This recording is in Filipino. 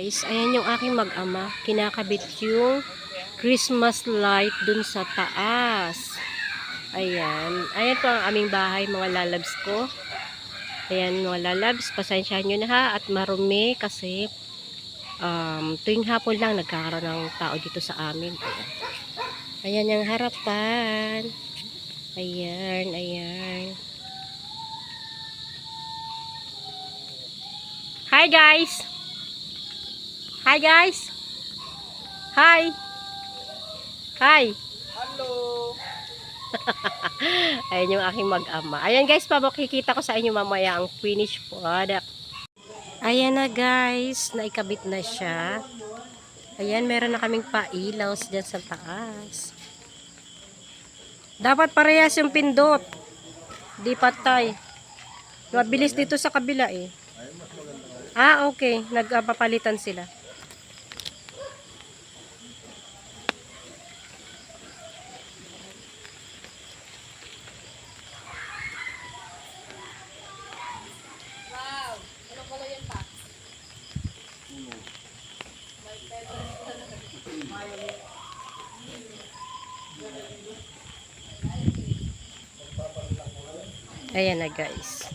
guys, ayan yung aking mag-ama. Kinakabit yung Christmas light dun sa taas. Ayan. Ayan po ang aming bahay, mga lalabs ko. Ayan, mga lalabs. Pasensyahan nyo na ha. At marumi kasi um, tuwing hapon lang nagkakaroon ng tao dito sa amin. Ayan, ayan yung harapan. Ayan, ayan. Hi guys! Hi guys! Hi! Hi! Hello! Ayan yung aking mag-ama. Ayan guys, papakikita ko sa inyo mamaya ang finished product. Ayan na guys, naikabit na siya. Ayan, meron na kaming pailaws dyan sa taas. Dapat parehas yung pindot. Di patay. Mabilis dito sa kabila eh. Ah, okay. Nagpapalitan sila. Ayan na guys.